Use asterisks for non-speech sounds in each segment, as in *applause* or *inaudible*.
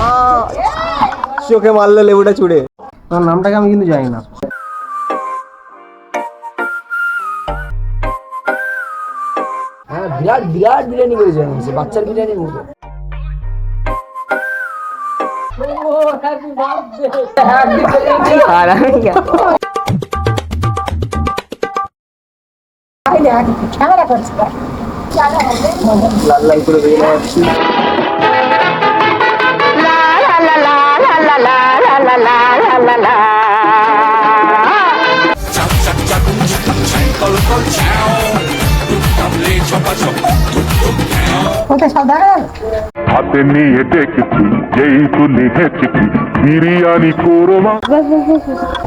আহ! চোখে মারলো লেবুটা চুড়ে তোমার নামটাকে আমি কিন্তু জানি না হ্যাঁ বিরাট বিরাট বিরিয়ানি করেছে সে বাচ্চার বিরিয়ানির মতো আর আমি কেন? লাল লাল করে বেরিয়ে যাচ্ছি হাতে নিয়ে ডেকেছি যেই তুলি হেঁচেছি বিরিয়ানি কোরমা।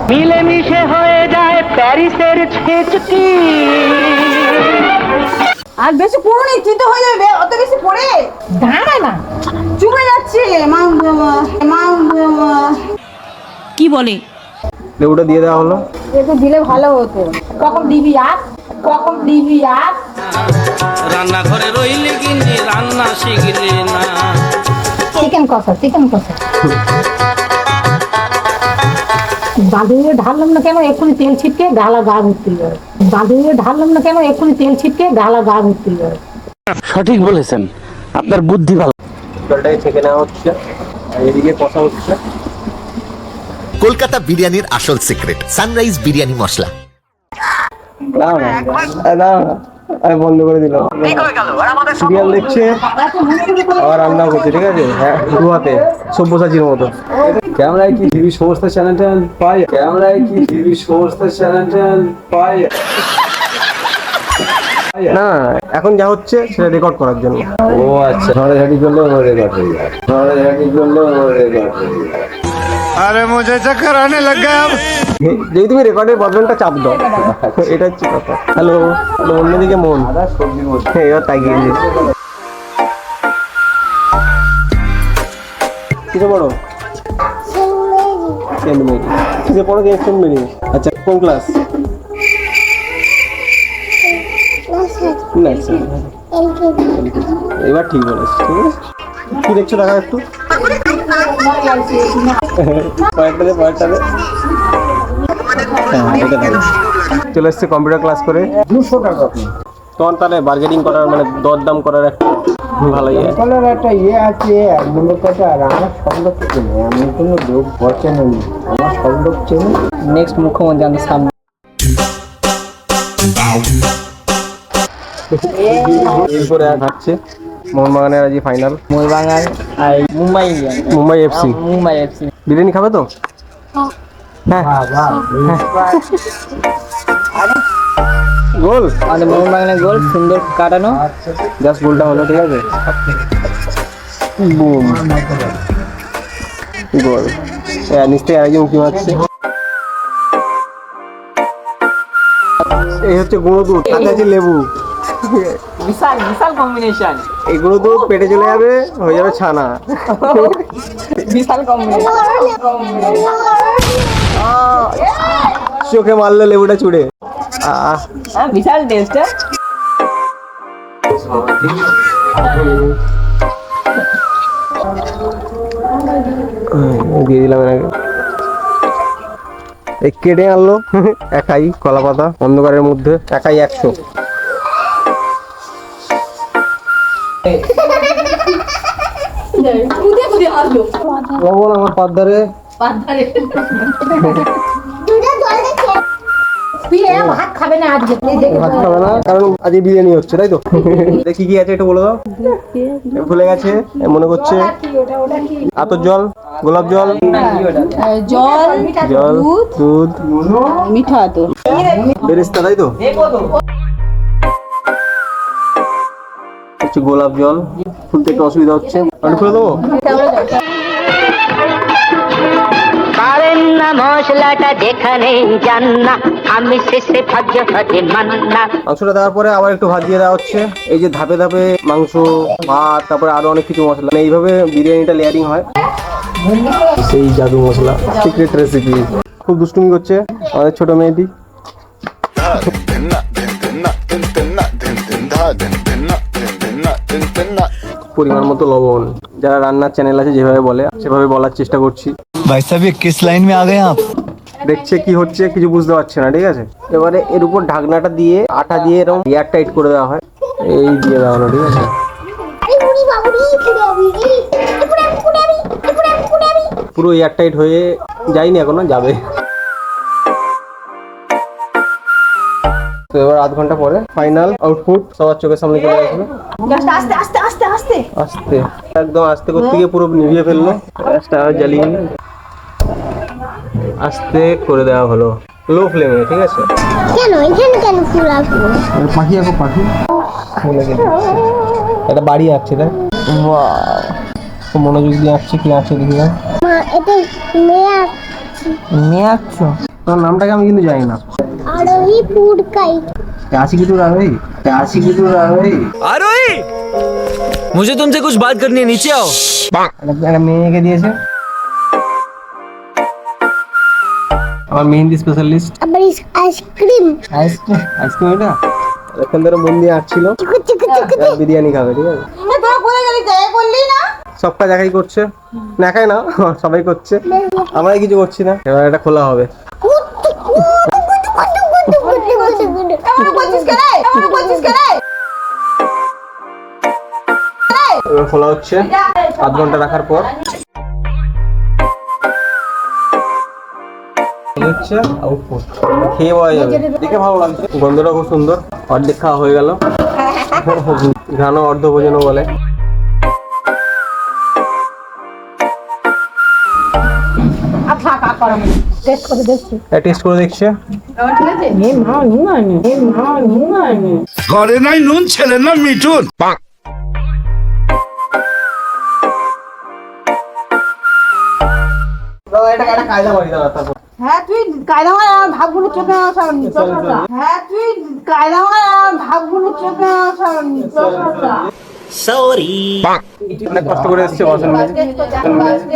মিলেমিশে হয়ে যায় প্যারিসের ছেচকি। আর বেশি পড়ো নি চিন্তা হয়ে যাবে অত বেশি পড়ে? দাঁড়া না। চুকে যাচ্ছে মা মা কি বলে? লেবুটা দিয়ে দেওয়া হলো। একটু দিলে ভালো হতো। কখন দিবি আর কখন দিবি আর রইলে কিন্তু রান্না শিখলে না। চিকেন কষা চিকেন কষা। বাঁধিয়ে ঢাললাম না কেন? এক্ষুনি তেল ছিটকে গালা গা ভর্তি যাবে বাঁধিয়ে ঢাললাম না কেন? এক্ষুনি তেল ছিটকে গালা গা ভর্তি যাবে সঠিক বলেছেন। আপনার বুদ্ধি ভালো। জলটাকে ছেঁকে নেওয়া হচ্ছে। এদিকে কষা হচ্ছে। কলকাতা বিরিয়ানির আসল সিক্রেট সানরাইজ বিরিয়ানি মশলা। আমি বন্ধ করে দিলাম। সিরিয়াল দেখছে আবার রান্না করছে ঠিক আছে? হ্যাঁ দুহাতে সব্যসাচীর মতো। ক্যামেরায় কি টিভি সমস্ত চ্যানেল পাই? ক্যামেরায় কি টিভি সমস্ত চ্যানেল পাই? না এখন যা হচ্ছে সেটা রেকর্ড করার জন্য। ও আচ্ছা ঝড়াঝাড়ি করলে ও রেকর্ড হয়ে যায়। ঝড়াঝাড়ি করলে ও রেকর্ড হয়ে যায়। আরে মুঝে চক্কর আনে লগ যদি তুমি রেকর্ডের বদলটা চাপ দাও। এটা হচ্ছে কথা। হ্যালো হ্যালো অন্যদিকে মন। হ্যাঁ এবার তাকিয়ে কিসে পড়ো? সেন্ট মেরি কিসে পড়ো যে সেন্ট মেরি আচ্ছা কোন ক্লাস এবার ঠিক বলেছ ঠিক আছে? কি দেখছ দেখা একটু। পয়েন্টটা দে পয়েন্টটা দে এটা দেখো চলে এসছে কম্পিউটার ক্লাস করে। দুশো টাকা তোমার তাহলে বার্গেনিং করার মানে দরদাম করার একটা ভালো ইয়ে। কলার একটা ইয়ে আছে এক নম্বর কথা আর আমার চেনে আমি কোনো লোক বচেন আমার সব লোক চেনে নেক্সট মুখ্যমন্ত্রী সামনে। এরপরে আর হাঁটছে মোহনবাগানের আজ ফাইনাল মোহনবাগান আর মুম্বাই মুম্বাই এফসি মুম্বাই এফসি বিরিয়ানি খাবে তো? হ্যাঁ। গোল। আমাদের মোহনবাগানের গোল সুন্দর কাটানো। জাস্ট গোলটা হলো ঠিক আছে? Boom goal. নিশ্চয়ই আরেকজন উঁকি মারছে। এই হচ্ছে গুঁড়ো দুধ। তাতে আছে লেবু। বিশাল বিশাল কম্বিনেশন গুঁড়ো দুধ পেটে চলে যাবে হয়ে যাবে ছানা। বিশাল কম্বিনেশন চোখে মারলো লেবুটা চুড়ে। হ্যাঁ বিশাল টেস্ট দিয়ে দিলাম এর এই কেটে আনলো *laughs* একাই কলা পাতা অন্ধকারের মধ্যে একাই একশো। কুদে কুদে আসলো লবণ আমার ভাত খাবে না আজকে। ভাত খাবে না কারণ আজকে বিরিয়ানি হচ্ছে তাই তো? দেখি কি আছে একটু বলে দাও। ভুলে গেছে এ মনে করছে। আতর জল গোলাপ জল। জল জল দুধ। মিঠা তো বেরেস্তা তাই তো? হচ্ছে গোলাপ জল খুলতে একটু অসুবিধা হচ্ছে। আমি খুলে দেবো? পারেন না মশলাটা যেখানে যান না। আমি শেষে ভজ্য ভজে মান্না। মাংসটা দেওয়ার পরে আবার একটু ভাত দিয়ে দেওয়া হচ্ছে। এই যে ধাপে ধাপে মাংস ভাত তারপরে আরও অনেক কিছু মশলা। মানে এইভাবে বিরিয়ানিটা লেয়ারিং হয়। সেই জাদু মশলা সিক্রেট রেসিপি খুব দুষ্টুমি করছে আমাদের ছোট মেয়েটি। পরিমাণ মতো লবণ। যারা রান্নার চ্যানেল আছে যেভাবে বলে সেভাবে বলার চেষ্টা করছি। ভাই সাহেব কিস লাইন মে আ গয়ে আপ? দেখছে কি হচ্ছে কিছু বুঝতে পারছে না ঠিক আছে? এবারে এর উপর ঢাকনাটা দিয়ে আটা দিয়ে এরকম এয়ার টাইট করে দেওয়া হয়। এই দিয়ে দেওয়া হলো ঠিক আছে? পুরো এয়ার টাইট হয়ে যায়নি এখনও যাবে। তো এবার আধ ঘণ্টা পরে ফাইনাল আউটপুট সবার চোখের সামনে চলে আসবে আস্তে আস্তে আস্তে আস্তে। আস্তে। একদম আস্তে করতে গিয়ে পুরো নিভিয়ে ফেলল। গ্যাসটা জ্বালিয়ে। আস্তে করে দেওয়া হলো। লো ফ্লেমে ঠিক আছে? কেন? এখানে কেন ফুল আসব পাখি এখন পাখি। একটা বাড়ি আঁকছে তাই? খুব মনোযোগ দিয়ে আঁকছে কি আঁকছে দেখি না। মা এটা মেয়া মেয়ে আঁকছো তোর নামটাকে আমি কিন্তু জানি না। আরোহী পুরকাই আশি কিছু রাখবেই আশি কিছু রাখবেই আরোই মুঝে তুমসে কুছ বাত করনি है नीचे आओ একটা মেয়েকে দিয়েছে আমার মেহেন্দি স্পেশালিস্ট আবার আইসক্রিম আইসক্রিম আইসক্রিম এটা এখান ধরে মন দিয়ে আঁকছিল চিকু চিকু চিকু এবার বিরিয়ানি খাবে ঠিক আছে সব কাজ একাই করছে না একাই না সবাই করছে আমরাই কিছু করছি না এবার এটা খোলা হবে এবার খোলা হচ্ছে। আধ ঘণ্টা রাখার পর। হচ্ছে আউটপুট খেয়ে পাওয়া যাবে। দেখে ভালো লাগছে। গন্ধটা খুব সুন্দর। অর্ধেক খাওয়া হয়ে গেল। ঘানো বলে। করা টেস্ট করে দেখছি টেস্ট করে দেখছে এ মা নুন আনি এ মা নুন আনি ঘরে নাই নুন ছেলে না মিঠুন হ্যাঁ তুই কায়দা মার ভাবগুলো চোখে হ্যাঁ তুই কায়দা মার ভাবগুলো চোখে অনেক কষ্ট করে এসছে বাসন মেজে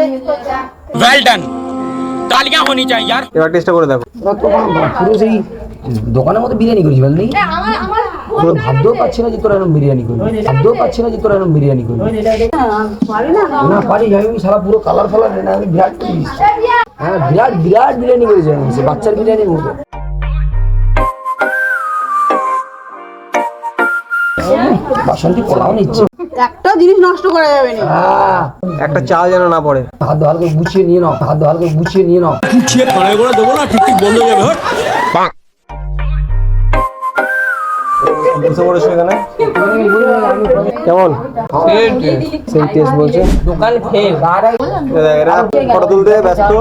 वेल डन तालियां होनी चाहिए यार এবার টেস্টটা করে দেখো পুরো সেই দোকানের মতো বিরিয়ানি করিস বললি তোর ভাবতেও পাচ্ছি না যে তোরা এরকম বিরিয়ানি করবি ভাবতেও পাচ্ছি না যে তোরা এরকম বিরিয়ানি করবি না পারি আমি সারা পুরো কালার ফালার না আমি বিরাট করিস হ্যাঁ বিরাট বিরাট বিরিয়ানি করেছি আমি সে বাচ্চার বিরিয়ানির মতো বাসন্তী পোলাও নিচ্ছে একটা জিনিস নষ্ট করা যাবে না। হ্যাঁ। একটা চাল যেন না পড়ে। হাত ভালো করে গুছিয়ে নিয়ে নাও হাত ভালো করে গুছিয়ে নিয়ে নাও। গুছিয়ে খাড়ে করে দেবো না ঠিক ঠিক বন্ধ হয়ে যাবে হট। এখানে? কেমন? সেই টেস্ট বলছে। দোকান ফেল এরা ফটো তুলতে ব্যস্ত।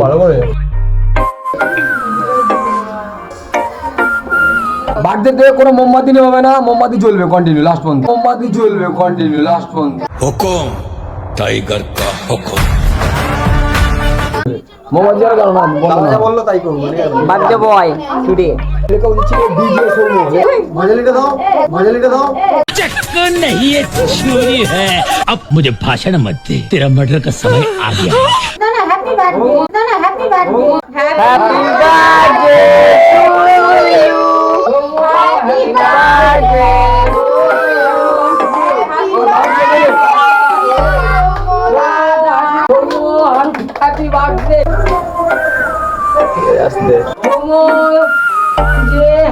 ভালো করে। বার্থডে থেকে কোনো মোমবাতি নেওয়া হবে না মোমবাতি জ্বলবে কন্টিনিউ লাস্ট পর্যন্ত মোমবাতি জ্বলবে কন্টিনিউ লাস্ট পর্যন্ত হুকুম টাইগার কা হুকুম মোমবাতি আর গেল না বন্ধ তারা না যা বললো তাই করবো ঠিক আছে বার্থডে বয় টুডে লেখা উচিত ছিল ডিজে শোরুম ভাজালিটা দাও ভাজালিটা দাও चक्कर नहीं है चोरी है अब मुझे भाषण मत दे तेरा मर्डर का समय आ गया है না না হ্যাপি বার্থডে না না happy birthday happy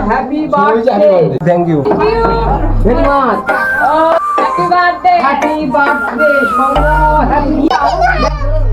happy birthday thank you very much happy birthday happy birthday happy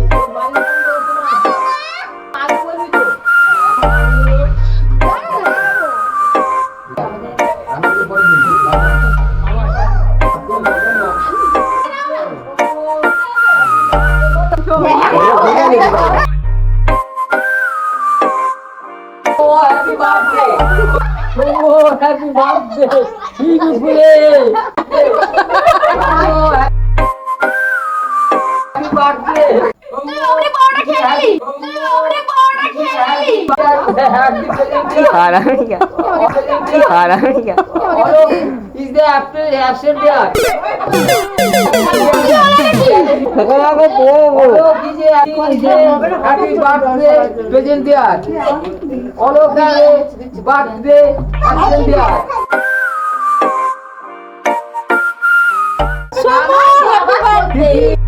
Haramia Haramia is the apple absent there তোমাকে বলব কি যে এখন যে happy birthday present there Alka birthday absent there Happy birthday!